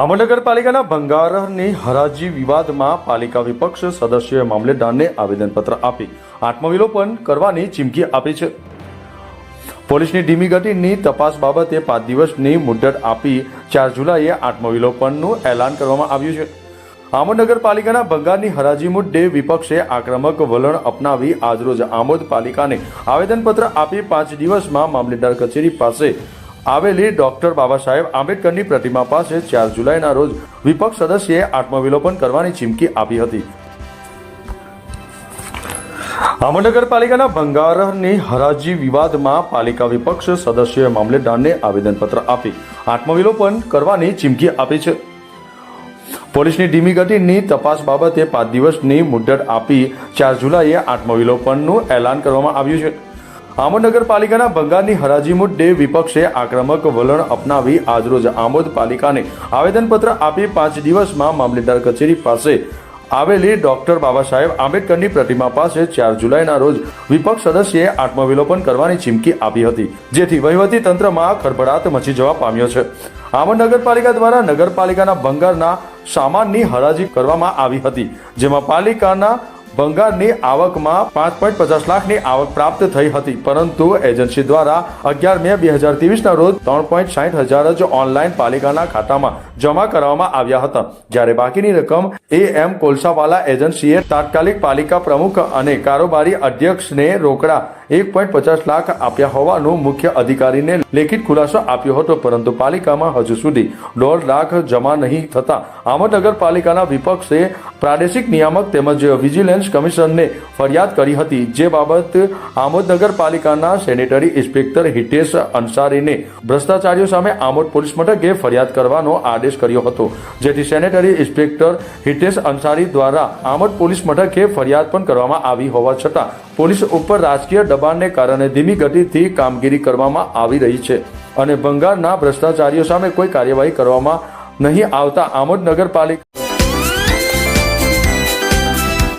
આમોદ નગરપાલિકાના ભંગારની હરાજી વિવાદમાં પાલિકા વિપક્ષ સદસ્યોએ મામલેદારને આવેદનપત્ર આપી આત્મવિલોપન કરવાની ચીમકી આપી છે. પોલીસની ધીમી ગતિની તપાસ બાબતે પાંચ દિવસની મુદત આપી ચાર જુલાઈએ આત્મવિલોપનનું એલાન કરવામાં આવ્યું છે. આમોદ નગરપાલિકાના ભંગારની હરાજી મુદ્દે વિપક્ષે આક્રમક વલણ અપનાવી આજરોજ આમોદ પાલિકાને આવેદનપત્ર આપી પાંચ દિવસમાં મામલેદાર કચેરી પાસે આવેલી ડોક્ટર બાબા સાહેબ આંબેડકરની પ્રતિમા પાસે ચાર જુલાઈના રોજ વિપક્ષ સદસ્યએ આત્મવિલોપન કરવાની ચીમકી આપી હતી. આમોદ પાલિકાના ભંગારની હરાજી વિવાદમાં પાલિકા વિપક્ષ સદસ્યોએ મામલેદારને આવેદનપત્ર આપી આત્મવિલોપન કરવાની ચીમકી આપી છે. પોલીસની ધીમી ગતિની તપાસ બાબતે પાંચ દિવસની મુદત આપી ચાર જુલાઈએ આત્મવિલોપનનું એલાન કરવામાં આવ્યું છે. આમોદ નગરપાલિકાના ભંગારની હરાજી મુદ્દે વિપક્ષે આક્રમક વલણ અપનાવી આજરોજ આમોદ પાલિકાને આવેદનપત્ર આપી પાંચ દિવસમાં મામલેદાર કચેરી પાસે આવેલી ડોક્ટર બાબા સાહેબ આંબેડકરની પ્રતિમા પાસે ચાર જુલાઈના રોજ વિપક્ષ સદસ્યએ આત્મવિલોપન કરવાની ચીમકી આપી હતી, જેથી વહીવટી તંત્રમાં ખળભળાટ મચી જવા પામ્યો છે. આમોદ નગરપાલિકા દ્વારા નગરપાલિકાના ભંગારના સામાનની હરાજી કરવામાં આવી હતી, જેમાં પાલિકાના ભંગારની આવકમાં પાંચ પોઈન્ટ પચાસ લાખની આવક પ્રાપ્ત થઈ હતી, પરંતુ એજન્સી દ્વારા અગિયાર મે બે હજાર ત્રેવીસના રોજ ત્રણ પોઈન્ટ સાઠ હજાર જ ઓનલાઈન પાલિકાના ખાતામાં જમા કરવામાં આવ્યા હતા. જ્યારે બાકીની રકમ એ એમ કોલસાવાલા એજન્સીએ તાત્કાલિક પાલિકા પ્રમુખ અને કારોબારી અધ્યક્ષને રોકડા એક પોઈન્ટ પચાસ લાખ આપ્યા હોવાનું મુખ્ય અધિકારીને લેખિત ખુલાસો આપ્યો હતો, પરંતુ પાલિકામાં હજુ સુધી દોઢ લાખ જમા નહીં થતા આમોદ નગરપાલિકાના વિપક્ષે પ્રાદેશિક નિયામક તેમજ વિજિલન્સ કમિશનને ફરિયાદ કરી હતી, જે બાબત આમોદ નગરપાલિકાના સેનેટરી ઇન્સ્પેક્ટર હિતેશ અંસારીને ભ્રષ્ટાચારીઓ સામે આમોદ પોલીસ મથકે ફરિયાદ કરવાનો આદેશ કર્યો હતો. જેથી સેનેટરી ઇન્સ્પેક્ટર હિતેશ અંસારી દ્વારા આમોદ પોલીસ મથકે ફરિયાદ પણ કરવામાં આવી હોવા છતાં, પોલીસ ઉપર રાજકીય દબાણને કારણે ધીમી ગતિથી કામગીરી કરવામાં આવી રહી છે અને બંગાળના ભ્રષ્ટાચારીઓ સામે કોઈ કાર્યવાહી કરવામાં નહીં આવતા આમોદ નગરપાલિકા